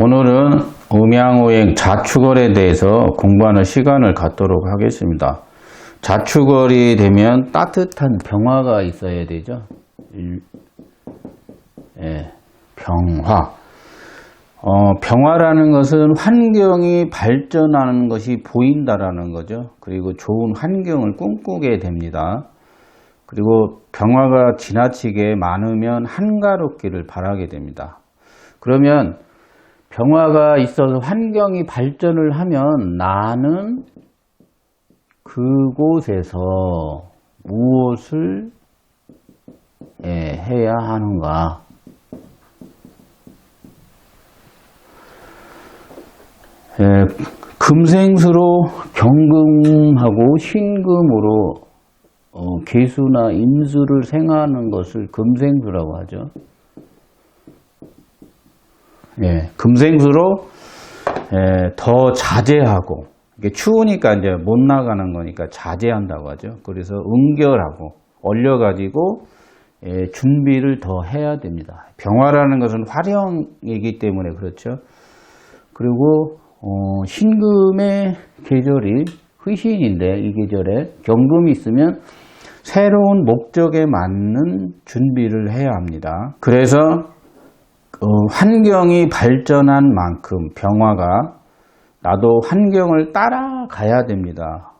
오늘은 음양오행 자축월에 대해서 공부하는 시간을 갖도록 하겠습니다. 자축월이 되면 따뜻한 병화가 있어야 되죠. 일- 예, 병화. 어, 병화라는 것은 환경이 발전하는 것이 보인다라는 거죠. 그리고 좋은 환경을 꿈꾸게 됩니다. 그리고 병화가 지나치게 많으면 한가롭기를 바라게 됩니다. 그러면 병화가 있어서 환경이 발전을 하면 나는 그곳에서 무엇을 예, 해야 하는가? 예, 금생수로 경금하고 신금으로 어, 개수나 임수를 생하는 것을 금생수라고 하죠. 예, 금생수로 예, 더 자제하고 이게 추우니까 이제 못 나가는 거니까 자제한다고 하죠. 그래서 응결하고 얼려가지고 예, 준비를 더 해야 됩니다. 병화라는 것은 활용이기 때문에 그렇죠. 그리고 어, 신금의 계절이 흐신인데 이 계절에 경금이 있으면 새로운 목적에 맞는 준비를 해야 합니다. 그래서 어, 환경이 발전한 만큼 병화가 나도 환경을 따라가야 됩니다.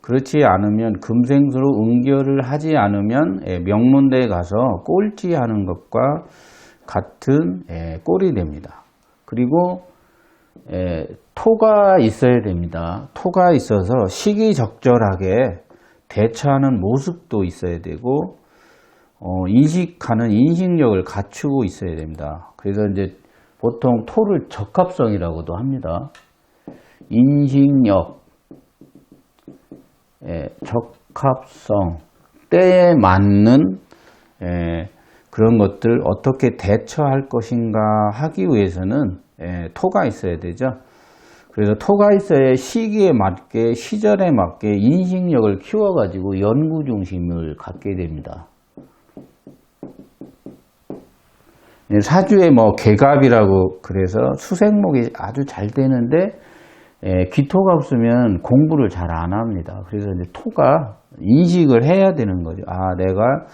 그렇지 않으면 금생수로 응결을 하지 않으면 예, 명문대에 가서 꼴찌하는 것과 같은 예, 꼴이 됩니다. 그리고 예, 토가 있어야 됩니다. 토가 있어서 시기적절하게 대처하는 모습도 있어야 되고 어, 인식하는 인식력을 갖추고 있어야 됩니다. 그래서 이제 보통 토를 적합성이라고도 합니다. 인식력, 예, 적합성, 때에 맞는 예, 그런 것들 어떻게 대처할 것인가 하기 위해서는 예, 토가 있어야 되죠. 그래서 토가 있어야 시기에 맞게 시절에 맞게 인식력을 키워가지고 연구 중심을 갖게 됩니다. 사주에 뭐 개갑이라고 그래서 수생목이 아주 잘 되는데 예, 기토가 없으면 공부를 잘 안 합니다. 그래서 이제 토가 인식을 해야 되는 거죠. 아, 내가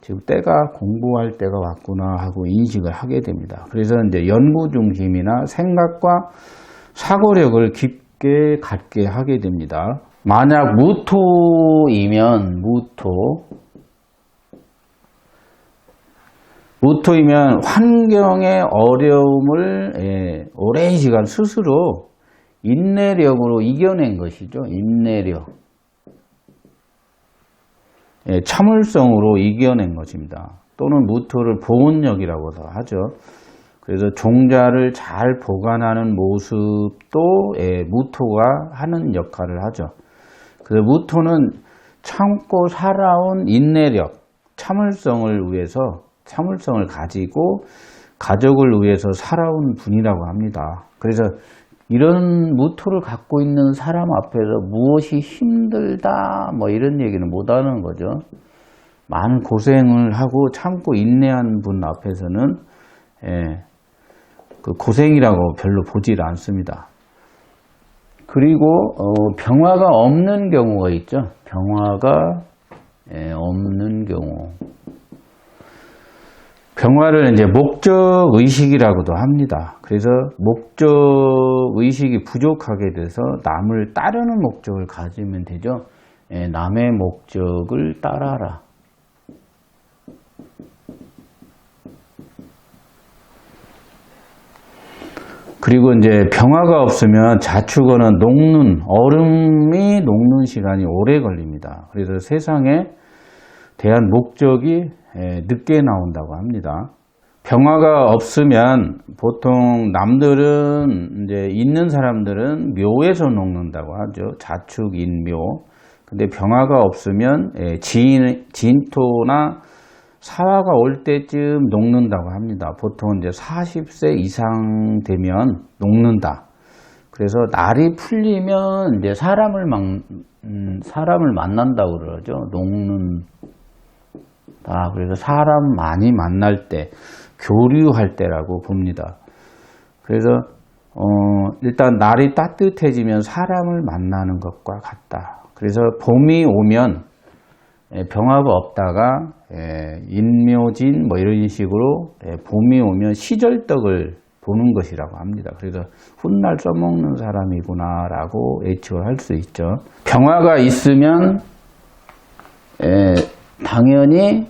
지금 때가 공부할 때가 왔구나 하고 인식을 하게 됩니다. 그래서 이제 연구 중심이나 생각과 사고력을 깊게 갖게 하게 됩니다. 만약 무토이면 무토 무토이면 환경의 어려움을 예, 오랜 시간 스스로 인내력으로 이겨낸 것이죠. 인내력. 예, 참을성으로 이겨낸 것입니다. 또는 무토를 보온력이라고도 하죠. 그래서 종자를 잘 보관하는 모습도 예, 무토가 하는 역할을 하죠. 그래서 무토는 참고 살아온 인내력, 참을성을 위해서 참을성을 가지고 가족을 위해서 살아온 분이라고 합니다. 그래서 이런 무토를 갖고 있는 사람 앞에서 무엇이 힘들다 뭐 이런 얘기는 못 하는 거죠. 많은 고생을 하고 참고 인내한 분 앞에서는 예, 그 고생이라고 별로 보질 않습니다. 그리고 어, 병화가 없는 경우가 있죠. 병화가 예, 없는 경우. 병화를 이제 목적 의식이라고도 합니다. 그래서 목적 의식이 부족하게 돼서 남을 따르는 목적을 가지면 되죠. 예, 남의 목적을 따라라. 그리고 이제 병화가 없으면 자축어는 녹는 얼음이 녹는 시간이 오래 걸립니다. 그래서 세상에 대한 목적이 예, 늦게 나온다고 합니다. 병화가 없으면 보통 남들은 이제 있는 사람들은 묘에서 녹는다고 하죠. 자축 인묘. 근데 병화가 없으면 예, 진, 진토나 사화가 올 때쯤 녹는다고 합니다. 보통 이제 40세 이상 되면 녹는다. 그래서 날이 풀리면 이제 사람을 만, 음, 사람을 만난다고 그러죠. 녹는 다. 그래서 사람 많이 만날 때, 교류할 때라고 봅니다. 그래서 어, 일단 날이 따뜻해지면 사람을 만나는 것과 같다. 그래서 봄이 오면 예, 병화가 없다가 예, 인묘진 뭐 이런 식으로 예, 봄이 오면 시절떡을 보는 것이라고 합니다. 그래서 훗날 써먹는 사람이구나라고 예측을 할수 있죠. 병화가 있으면 예, 당연히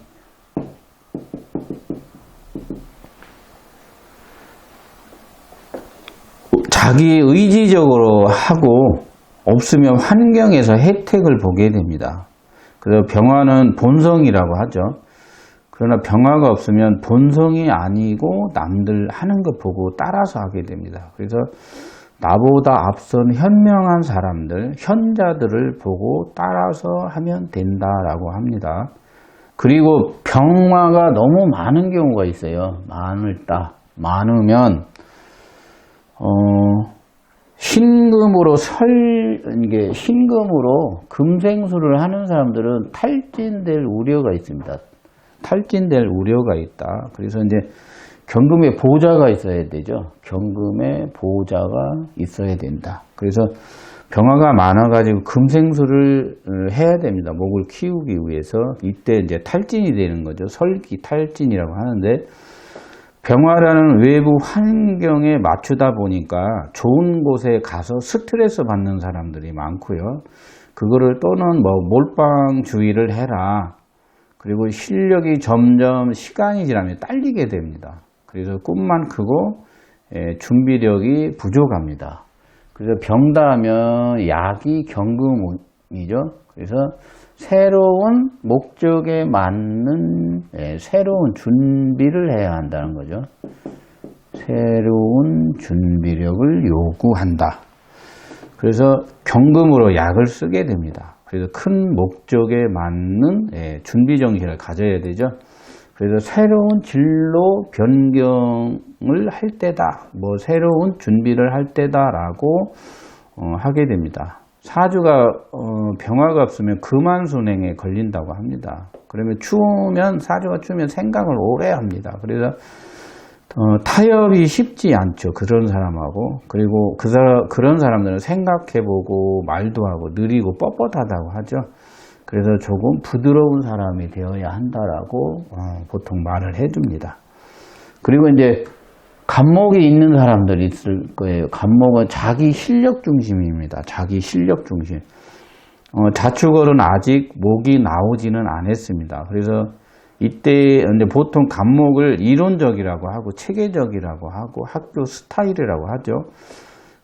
자기 의지적으로 하고 없으면 환경에서 혜택을 보게 됩니다. 그래서 병화는 본성이라고 하죠. 그러나 병화가 없으면 본성이 아니고 남들 하는 것 보고 따라서 하게 됩니다. 그래서 나보다 앞선 현명한 사람들, 현자들을 보고 따라서 하면 된다라고 합니다. 그리고 병화가 너무 많은 경우가 있어요. 많을 다. 많으면 어, 신금으로 설, 이게 신금으로 금생수를 하는 사람들은 탈진될 우려가 있습니다. 탈진될 우려가 있다. 그래서 이제 경금에 보좌가 있어야 되죠. 경금에 보좌가 있어야 된다. 그래서 병화가 많아가지고 금생수를 해야 됩니다. 목을 키우기 위해서 이때 이제 탈진이 되는 거죠. 설기 탈진이라고 하는데 병화라는 외부 환경에 맞추다 보니까 좋은 곳에 가서 스트레스 받는 사람들이 많고요. 그거를 또는 뭐 몰빵 주의를 해라. 그리고 실력이 점점 시간이 지나면 딸리게 됩니다. 그래서 꿈만 크고 예, 준비력이 부족합니다. 그래서 병다 하면 약이 경금이죠. 그래서 새로운 목적에 맞는 예, 새로운 준비를 해야 한다는 거죠. 새로운 준비력을 요구한다. 그래서 경금으로 약을 쓰게 됩니다. 그래서 큰 목적에 맞는 예, 준비 정신을 가져야 되죠. 그래서 새로운 진로 변경을 할 때다. 뭐 새로운 준비를 할 때다라고 어, 하게 됩니다. 사주가 어, 병화가 없으면 금한 순행에 걸린다고 합니다. 그러면 추우면 사주가 추우면 생각을 오래 합니다. 그래서 어, 타협이 쉽지 않죠. 그런 사람하고 그리고 그 사람 그런 사람들은 생각해보고 말도 하고 느리고 뻣뻣하다고 하죠. 그래서 조금 부드러운 사람이 되어야 한다라고 어, 보통 말을 해줍니다. 그리고 이제 간목이 있는 사람들이 있을 거예요. 간목은 자기 실력 중심입니다. 자기 실력 중심. 어, 자축월은 아직 목이 나오지는 않았습니다. 그래서 이때 이제 보통 간목을 이론적이라고 하고 체계적이라고 하고 학교 스타일이라고 하죠.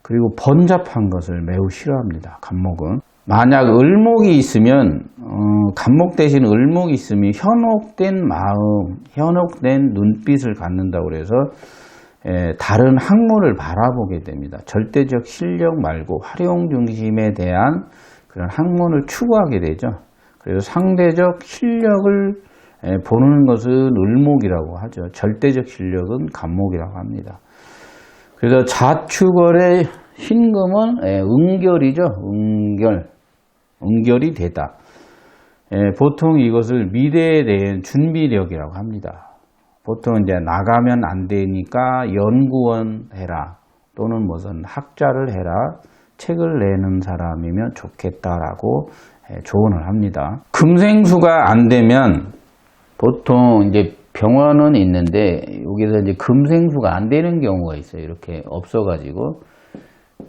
그리고 번잡한 것을 매우 싫어합니다. 간목은. 만약 을목이 있으면 어, 간목 대신 을목이 있으면 현혹된 마음, 현혹된 눈빛을 갖는다고 그래서 에, 다른 학문을 바라보게 됩니다. 절대적 실력 말고 활용 중심에 대한 그런 학문을 추구하게 되죠. 그래서 상대적 실력을 에, 보는 것은 을목이라고 하죠. 절대적 실력은 간목이라고 합니다. 그래서 자축월의 신금은 에, 응결이죠. 응결. 응결이 되다. 에, 보통 이것을 미래에 대한 준비력이라고 합니다. 보통 이제 나가면 안 되니까 연구원 해라 또는 무슨 학자를 해라 책을 내는 사람이면 좋겠다라고 예, 조언을 합니다. 금생수가 안 되면 보통 이제 병원은 있는데 여기서 이제 금생수가 안 되는 경우가 있어요. 이렇게 없어가지고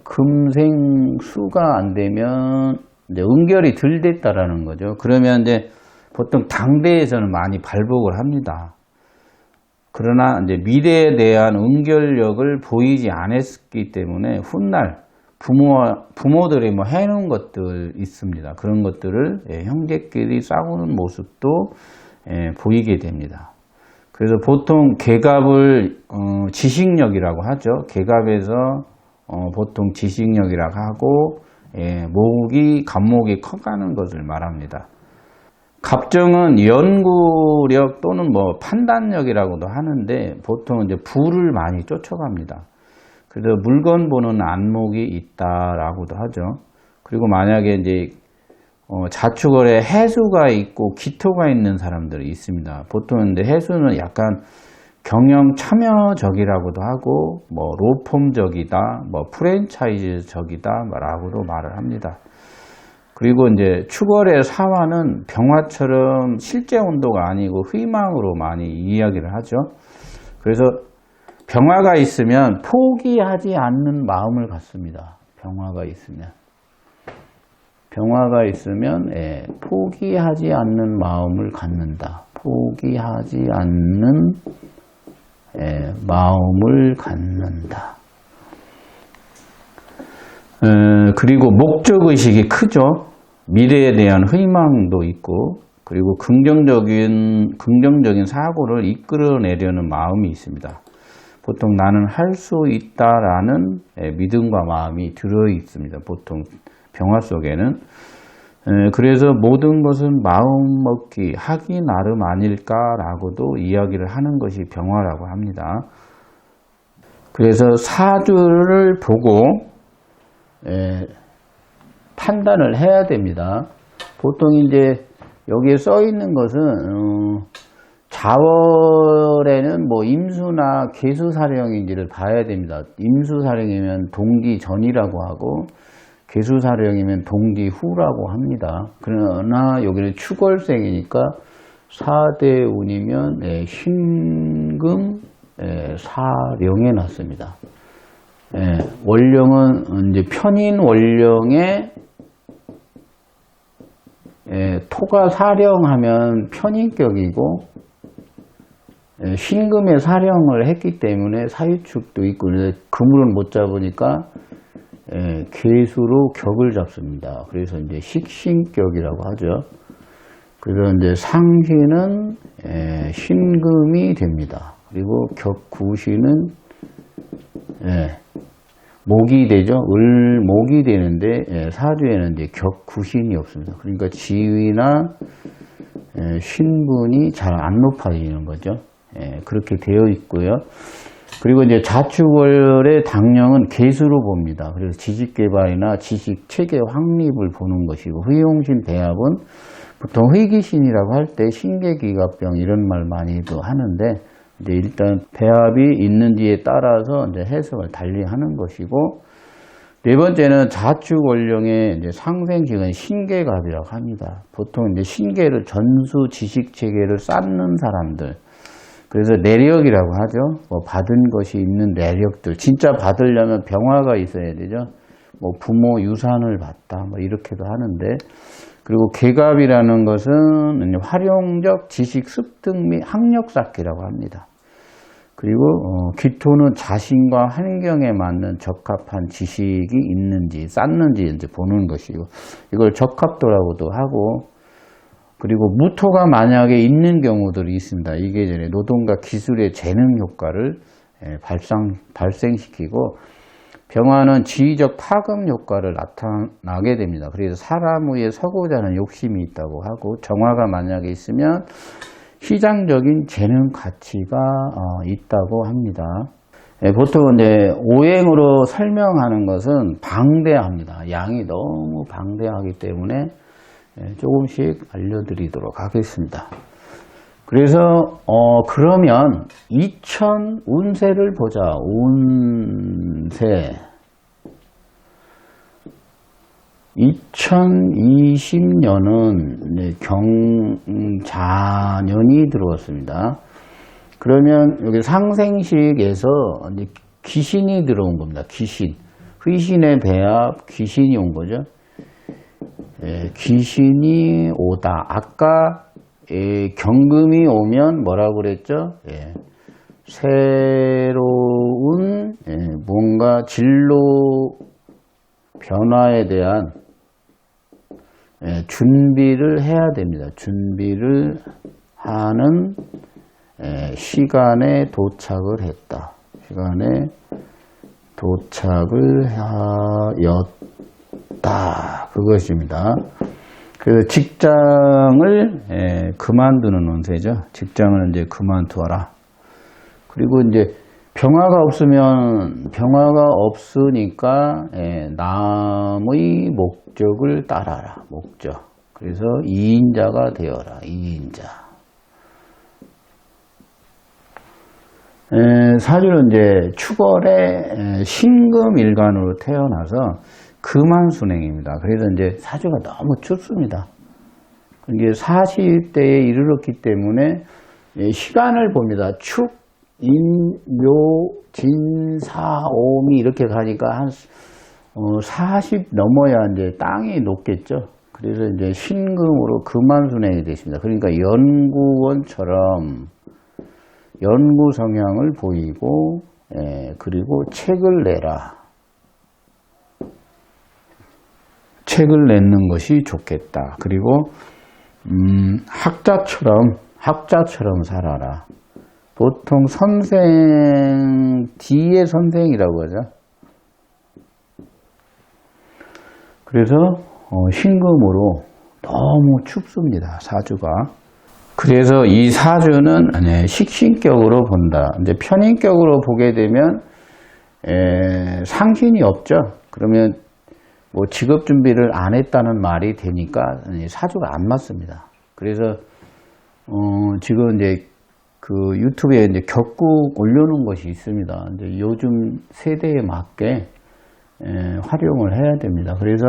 금생수가 안 되면 이제 응결이 덜 됐다라는 거죠. 그러면 이제 보통 당대에서는 많이 발복을 합니다. 그러나 이제 미래에 대한 응결력을 보이지 않았기 때문에 훗날 부모 부모들이 뭐 해놓은 것들 있습니다. 그런 것들을 예, 형제끼리 싸우는 모습도 예, 보이게 됩니다. 그래서 보통 계갑을 어, 지식력이라고 하죠. 계갑에서 어, 보통 지식력이라고 하고 예, 목이 간목이 커가는 것을 말합니다. 갑정은 연구력 또는 뭐 판단력이라고도 하는데 보통 이제 부를 많이 쫓아갑니다. 그래서 물건 보는 안목이 있다라고도 하죠. 그리고 만약에 이제 어, 자축월에 해수가 있고 기토가 있는 사람들이 있습니다. 보통 근데 해수는 약간 경영 참여적이라고도 하고 뭐 로펌적이다, 뭐 프랜차이즈적이다라고도 말을 합니다. 그리고 이제 추월의 사화는 병화처럼 실제 온도가 아니고 희망으로 많이 이야기를 하죠. 그래서 병화가 있으면 포기하지 않는 마음을 갖습니다. 병화가 있으면. 병화가 있으면 예, 포기하지 않는 마음을 갖는다. 포기하지 않는 예, 마음을 갖는다. 어, 그리고 목적의식이 크죠. 미래에 대한 희망도 있고, 그리고 긍정적인, 긍정적인 사고를 이끌어내려는 마음이 있습니다. 보통 나는 할 수 있다라는 예, 믿음과 마음이 들어 있습니다. 보통 병화 속에는. 에, 그래서 모든 것은 마음 먹기, 하기 나름 아닐까라고도 이야기를 하는 것이 병화라고 합니다. 그래서 사주를 보고 에, 판단을 해야 됩니다. 보통 이제 여기에 써 있는 것은 어, 자월에는 뭐 임수나 개수사령인지를 봐야 됩니다. 임수사령이면 동기 전이라고 하고 개수사령이면 동기 후라고 합니다. 그러나 여기는 축월생이니까 사대운이면 예, 신금 예, 사령에 났습니다. 예, 원령은 이제 편인 원령에 예, 토가 사령하면 편인격이고 예, 신금의 사령을 했기 때문에 사유축도 있고 금으로는 못 잡으니까 예, 개수로 격을 잡습니다. 그래서 이제 식신격이라고 하죠. 그래서 이제 상신은 예, 신금이 됩니다. 그리고 격구신은 예, 목이 되죠. 을 목이 되는데 예, 사주에는 이제 격구신이 없습니다. 그러니까 지위나 예, 신분이 잘 안 높아지는 거죠. 예, 그렇게 되어 있고요. 그리고 이제 자축월의 당령은 개수로 봅니다. 그래서 지식개발이나 지식 체계 확립을 보는 것이고 의용신 배합은 보통 회기신이라고 할 때 신계기갑병 이런 말 많이도 하는데 이제 일단 배합이 있는지에 따라서 이제 해석을 달리 하는 것이고 네 번째는 자축 원령의 이제 상생식은 신계갑이라고 합니다. 보통 이제 신계를 전수 지식 체계를 쌓는 사람들 그래서 내력이라고 하죠. 뭐 받은 것이 있는 내력들. 진짜 받으려면 병화가 있어야 되죠. 뭐 부모 유산을 받다. 뭐 이렇게도 하는데. 그리고 계갑이라는 것은 활용적 지식 습득 및 학력 쌓기라고 합니다. 그리고 어, 기토는 자신과 환경에 맞는 적합한 지식이 있는지 쌓는지 이제 보는 것이고 이걸 적합도라고도 하고 그리고 무토가 만약에 있는 경우들이 있습니다. 이게 전에 노동과 기술의 재능 효과를 예, 발상, 발생시키고 병화는 지위적 파급 효과를 나타나게 됩니다. 그래서 사람 위에 서고자 하는 욕심이 있다고 하고 정화가 만약에 있으면 시장적인 재능 가치가 어, 있다고 합니다. 예, 보통 이제 오행으로 설명하는 것은 방대합니다. 양이 너무 방대하기 때문에 예, 조금씩 알려드리도록 하겠습니다. 그래서 어 그러면 2000 운세를 보자. 운세 2020년은 경자년이 들어왔습니다. 그러면 여기 상생식에서 귀신이 들어온 겁니다. 귀신. 귀신의 배합, 귀신이 온 거죠. 예, 귀신이 오다. 아까 예, 경금이 오면 뭐라고 그랬죠? 예, 새로운 예, 뭔가 진로 변화에 대한 예, 준비를 해야 됩니다. 준비를 하는 예, 시간에 도착을 했다. 시간에 도착을 하였다. 그것입니다. 그 직장을 예, 그만두는 운세죠. 직장을 이제 그만두어라. 그리고 이제 병화가 없으면 병화가 없으니까 예, 남의 목적을 따라라. 목적. 그래서 이인자가 되어라. 이인자. 에, 사주는 이제 추월의 에, 신금 일간으로 태어나서 금한순행입니다. 그래서 이제 사주가 너무 춥습니다. 이게 40대에 이르렀기 때문에 예, 시간을 봅니다. 축, 인, 묘, 진, 사, 오미 이렇게 가니까 한 어, 40 넘어야 이제 땅이 높겠죠. 그래서 이제 신금으로 금한순행이 되십니다. 그러니까 연구원처럼 연구 성향을 보이고, 예, 그리고 책을 내라. 책을 내는 것이 좋겠다. 그리고 음, 학자처럼 학자처럼 살아라. 보통 선생 뒤에 선생이라고 하죠. 그래서 어, 신금으로 너무 춥습니다. 사주가. 그래서 이 사주는 네, 식신격으로 본다. 이제 편인격으로 보게 되면 에, 상신이 없죠. 그러면 뭐 직업 준비를 안 했다는 말이 되니까 사주가 안 맞습니다. 그래서 어 지금 이제 그 유튜브에 이제 격국 올려놓은 것이 있습니다. 이제 요즘 세대에 맞게 에, 활용을 해야 됩니다. 그래서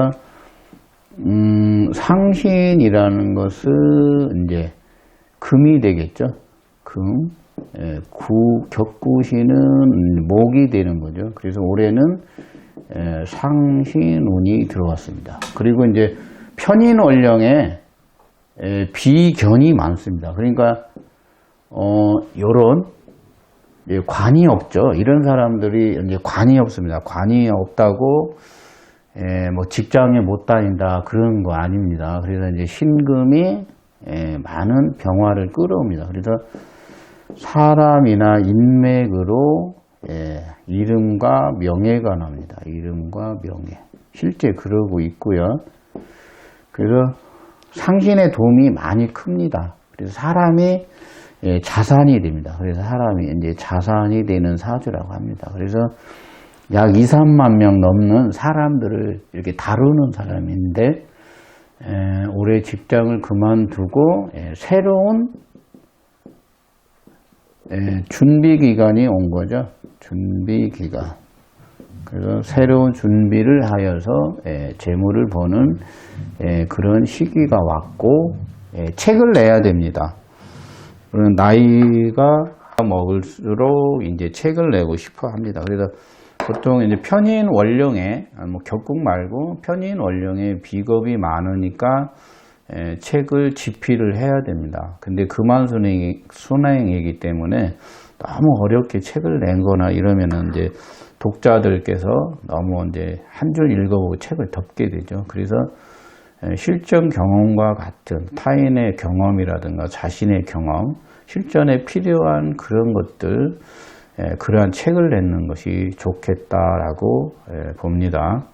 음, 상신이라는 것은 이제 금이 되겠죠. 금. 에, 구, 격구신은 목이 되는 거죠. 그래서 올해는 에, 상신운이 들어왔습니다. 그리고 이제 편인 원령에 에, 비견이 많습니다. 그러니까 어 요런 이제 관이 없죠. 이런 사람들이 이제 관이 없습니다. 관이 없다고 에, 뭐 직장에 못 다닌다 그런 거 아닙니다. 그래서 이제 신금이 에, 많은 병화를 끌어옵니다. 그래서 사람이나 인맥으로 예, 이름과 명예가 나옵니다. 이름과 명예. 실제 그러고 있고요. 그래서 상신의 도움이 많이 큽니다. 그래서 사람이 예, 자산이 됩니다. 그래서 사람이 이제 자산이 되는 사주라고 합니다. 그래서 약 2, 3만 명 넘는 사람들을 이렇게 다루는 사람인데 에, 올해 직장을 그만두고 에, 새로운 에, 준비 기간이 온 거죠. 준비 기간. 그래서 새로운 준비를 하여서 에, 재물을 버는 에, 그런 시기가 왔고 에, 책을 내야 됩니다. 그런 나이가 먹을수록 이제 책을 내고 싶어 합니다. 그래서 보통 이제 편인 원령에 아, 뭐 격국 말고 편인 원령에 비겁이 많으니까 에, 책을 집필을 해야 됩니다. 근데 그만 순행, 순행이기 때문에 너무 어렵게 책을 낸 거나 이러면은 이제 독자들께서 너무 이제 한 줄 읽어보고 책을 덮게 되죠. 그래서 에, 실전 경험과 같은 타인의 경험이라든가 자신의 경험, 실전에 필요한 그런 것들, 에, 그러한 책을 내는 것이 좋겠다라고 에, 봅니다.